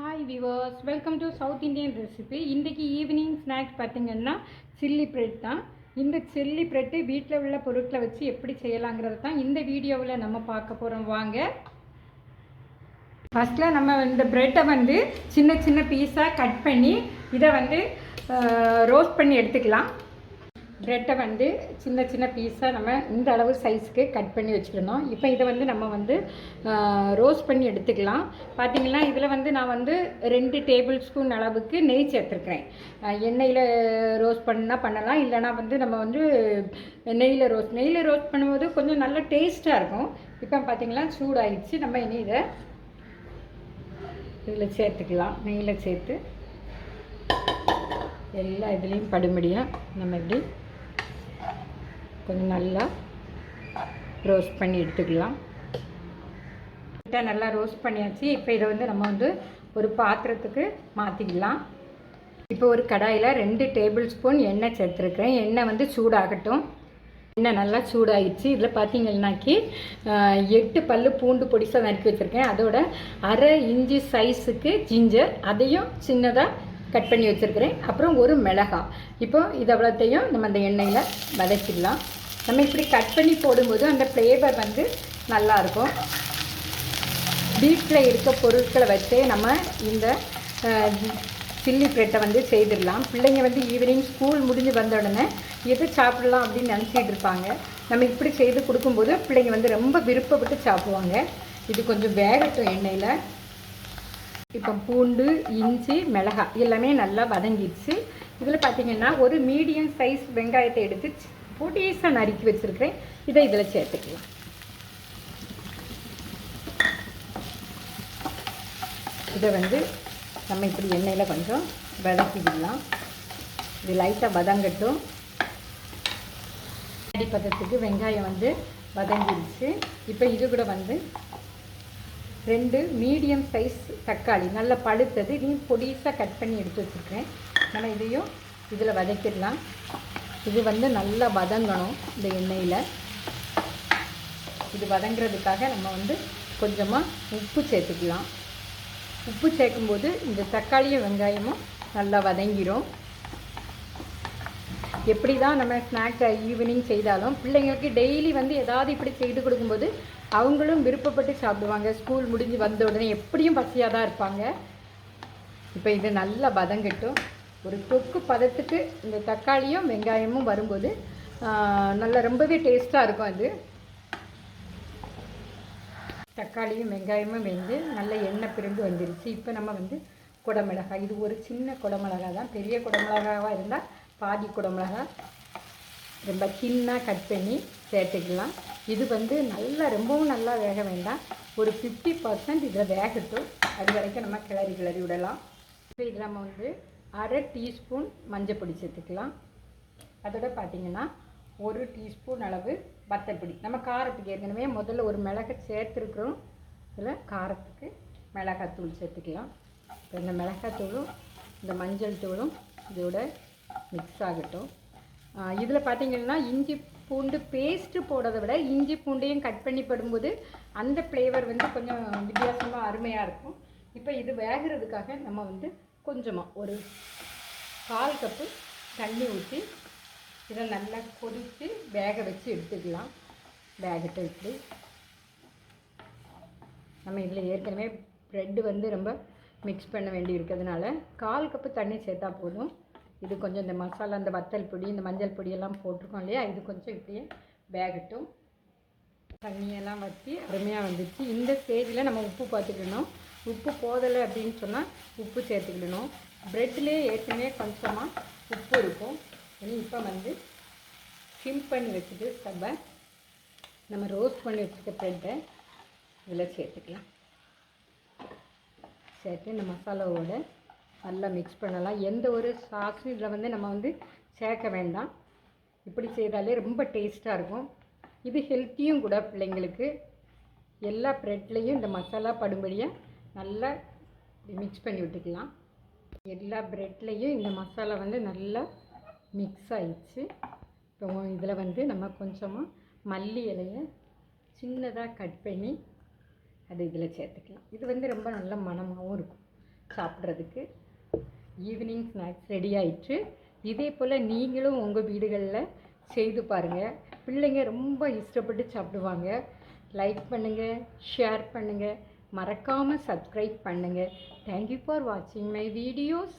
Hi viewers welcome to south Indian recipe இன்றைக்கி evening snacks பார்த்தீங்கன்னா chilli bread தான். இந்த சில்லி ப்ரெட்டு வீட்டில் உள்ள பொருட்களை வச்சு எப்படி செய்யலாங்கிறது தான் இந்த வீடியோவில் நம்ம பார்க்க போகிறோம் வாங்க. ஃபஸ்ட்டில் நம்ம இந்த ப்ரெட்டை வந்து சின்ன சின்ன பீஸாக கட் பண்ணி இதை வந்து ரோஸ்ட் பண்ணி எடுத்துக்கலாம். ப்ரெட்டை வந்து சின்ன சின்ன பீஸாக நம்ம இந்த அளவு சைஸ்க்கு கட் பண்ணி வச்சுக்கணும். இப்போ இதை வந்து நம்ம வந்து ரோஸ்ட் பண்ணி எடுத்துக்கலாம். பார்த்தீங்கன்னா இதில் வந்து நான் வந்து ரெண்டு டேபிள் ஸ்பூன் அளவுக்கு நெய் சேர்த்துருக்குறேன். எண்ணெயில் ரோஸ்ட் பண்ணால் பண்ணலாம். இல்லைனா வந்து நம்ம வந்து நெய்யில் ரோஸ்ட் நெய்யில் ரோஸ்ட் பண்ணும்போது கொஞ்சம் நல்ல டேஸ்ட்டாக இருக்கும். இப்போ பார்த்தீங்கன்னா சூடாயிடுச்சு. நம்ம இனி இதை இதில் சேர்த்துக்கலாம். நெய்யில் சேர்த்து. எல்லா இதுலேயும் படும்படியாக நம்ம இப்படி கொஞ்சம் நல்லா ரோஸ்ட் பண்ணி எடுத்துக்கலாம். இதை நல்லா ரோஸ்ட் பண்ணியாச்சு. இப்போ இதை வந்து நம்ம வந்து ஒரு பாத்திரத்துக்கு மாற்றிக்கலாம் இப்போ ஒரு கடாயில் ரெண்டு டேபிள் ஸ்பூன் எண்ணெய் சேர்த்துருக்கேன் எண்ணெய் வந்து சூடாகட்டும். எண்ணெய் நல்லா சூடாகிடுச்சு இதில் பார்த்தீங்கன்னாக்கி எட்டு பல் பூண்டு பொடிசாக நறுக்கி வச்சுருக்கேன். அதோட அரை இஞ்சி சைஸுக்கு ஜிஞ்சர் அதையும் சின்னதாக கட் பண்ணி வச்சுருக்கிறேன். அப்புறம் ஒரு மிளகாய். இப்போ இது அவ்வளோத்தையும் நம்ம அந்த எண்ணெயில் வதக்கிடலாம். நம்ம இப்படி கட் பண்ணி போடும்போது அந்த ஃப்ளேவர் வந்து நல்லாயிருக்கும் வீட்டில் இருக்க பொருட்களை வச்சே நம்ம இந்த சில்லி ப்ரெட்டை வந்து செய்திடலாம். பிள்ளைங்க வந்து ஈவினிங் ஸ்கூல் முடிஞ்சு வந்த உடனே எது சாப்பிடலாம் அப்படின்னு நினச்சிட்டு இருப்பாங்க. நம்ம இப்படி செய்து கொடுக்கும்போது பிள்ளைங்க வந்து ரொம்ப விருப்பப்பட்டு சாப்பிடுவாங்க. இது கொஞ்சம் வேகட்டும் எண்ணெயில். இப்போ பூண்டு இஞ்சி மிளகாய் எல்லாமே நல்லா வதங்கிடுச்சு. இதில் பார்த்தீங்கன்னா ஒரு மீடியம் சைஸ் வெங்காயத்தை எடுத்து பொடிசாக நறுக்கி வச்சுருக்கிறேன். இதை இதில் சேர்த்துக்கலாம். இதை வந்து நம்ம இப்படி எண்ணெயில் கொஞ்சம் வதக்கிடலாம் இது லைட்டாக வதங்கட்டும். அடிப்பதத்துக்கு வெங்காயம் வந்து வதங்கிடுச்சு. இப்போ இது கூட வந்து ரெண்டு மீடியம் சைஸ் தக்காளி. நல்லா பழுத்தது. இதையும் பொடிசாக கட் பண்ணி எடுத்து வச்சுருக்கேன். நம்ம இதையும் இதில் வதக்கிடலாம். இது வந்து நல்லா வதங்கணும் இந்த எண்ணெயில். இது வதங்குறதுக்காக நம்ம வந்து கொஞ்சமாக உப்பு சேர்த்துக்கலாம். உப்பு சேர்க்கும்போது இந்த தக்காளியும் வெங்காயமும் நல்லா வதங்கிடும் எப்படி தான் நம்ம ஸ்நாக்ஸ் ஈவினிங் செய்தாலும் பிள்ளைங்களுக்கு டெய்லி வந்து ஏதாவது இப்படி செய்து கொடுக்கும்போது அவங்களும் விருப்பப்பட்டு சாப்பிடுவாங்க. ஸ்கூல் முடிஞ்சு வந்த உடனே எப்படியும் பசியாக தான் இருப்பாங்க. இப்போ இது நல்லா வதங்கட்டும் ஒரு தொக்கு பதத்துக்கு இந்த தக்காளியும் வெங்காயமும் வரும்போது நல்லா ரொம்பவே டேஸ்ட்டாக இருக்கும் அது. தக்காளியும் வெங்காயமும் வெந்து நல்ல எண்ணெய் பிரிந்து வந்துருச்சு. இப்போ நம்ம வந்து குடமிளகாய். இது ஒரு சின்ன குடமிளகாய் தான். பெரிய குடமிளகாவாக இருந்தால் பாதி குடமிளகா ரொம்ப சின்னாக கட் பண்ணி சேர்த்துக்கலாம். இது வந்து நல்லா ரொம்பவும் நல்லா வேக வேண்டாம். ஒரு ஃபிஃப்டி பர்சன்ட் இதில் வேகட்டும். அது வரைக்கும் நம்ம கிளறி கிளறி விடலாம். இப்போ இதில் நம்ம வந்து அரை டீஸ்பூன் மஞ்சள் பொடி சேர்த்துக்கலாம். அதோட பார்த்திங்கன்னா ஒரு டீஸ்பூன் அளவு வத்தப்பொடி நம்ம காரத்துக்கு ஏற்கனவே முதல்ல ஒரு மிளகை சேர்த்துருக்குறோம். இதில் காரத்துக்கு மிளகாத்தூள் சேர்த்துக்கலாம். இப்போ இந்த மிளகாத்தூளும் இந்த மஞ்சள் தூளும் இதோட மிக்ஸ் ஆகட்டும் இதில் பார்த்திங்கன்னா இஞ்சி பூண்டு பேஸ்ட்டு போடுறத விட இஞ்சி பூண்டையும் கட் பண்ணி படும்போது அந்த ஃப்ளேவர் வந்து கொஞ்சம் வித்தியாசமாக அருமையாக இருக்கும். இப்போ இது வேகிறதுக்காக நம்ம வந்து கொஞ்சமாக ஒரு கால் கப்பு தண்ணி ஊற்றி இதை நல்லா கொதித்து வேக வச்சு எடுத்துக்கலாம். வேகட்டை இப்படி. நம்ம இதில் ஏற்கனவே ப்ரெட்டு வந்து ரொம்ப மிக்ஸ் பண்ண வேண்டி இருக்கிறதுனால கால் கப்பு தண்ணி சேர்த்தா போதும். இது கொஞ்சம் இந்த மசாலா இந்த வத்தல் பொடி இந்த மஞ்சள் பொடியெல்லாம் போட்டிருக்கோம் இல்லையா? இது கொஞ்சம் இப்படியே வேகட்டும். தண்ணியெல்லாம் வற்றி அருமையாக வந்துச்சு இந்த ஸ்டேஜில் நம்ம உப்பு பார்த்துக்கணும் உப்பு போதலை அப்படின்னு சொன்னால் உப்பு சேர்த்துக்கிடணும். ப்ரெட்லேயே ஏற்கனவே கொஞ்சமாக உப்பு இருக்கும். இனி இப்போ வந்து சிம் பண்ணி வச்சுட்டு ஸ்டவ்வை நம்ம ரோஸ்ட் பண்ணி வச்சுருக்க ப்ரெட்டை இதில் சேர்த்துக்கலாம். சேர்த்து இந்த மசாலாவோட நல்லா மிக்ஸ் பண்ணலாம். எந்த ஒரு சாஸும் இதில் வந்து நம்ம வந்து சேர்க்க வேண்டாம். இப்படி செய்தாலே ரொம்ப டேஸ்ட்டாக இருக்கும். இது ஹெல்த்தியும் கூட பிள்ளைங்களுக்கு. எல்லா ப்ரெட்லேயும் இந்த மசாலா படும்படியாக நல்லா மிக்ஸ் பண்ணி விட்டுக்கலாம். எல்லா ப்ரெட்லேயும் இந்த மசாலா வந்து நல்லா மிக்ஸ் ஆயிடுச்சு. இப்போ இதில் வந்து நம்ம கொஞ்சமாக மல்லி இலையை சின்னதாக கட் பண்ணி அது இதில் சேர்த்துக்கலாம். இது வந்து ரொம்ப நல்ல மணமாகவும் இருக்கும் சாப்பிட்றதுக்கு. ஈவினிங் ஸ்நாக்ஸ் ரெடி ஆயிடுச்சு இதே போல் நீங்களும் உங்கள் வீடுகளில் செய்து பாருங்கள் பிள்ளைங்க ரொம்ப இஷ்டப்பட்டு சாப்பிடுவாங்க. லைக் பண்ணுங்கள் ஷேர் பண்ணுங்கள் மறக்காமல் சப்ஸ்கிரைப் பண்ணுங்கள் தேங்க்யூ ஃபார் வாட்சிங் மை வீடியோஸ்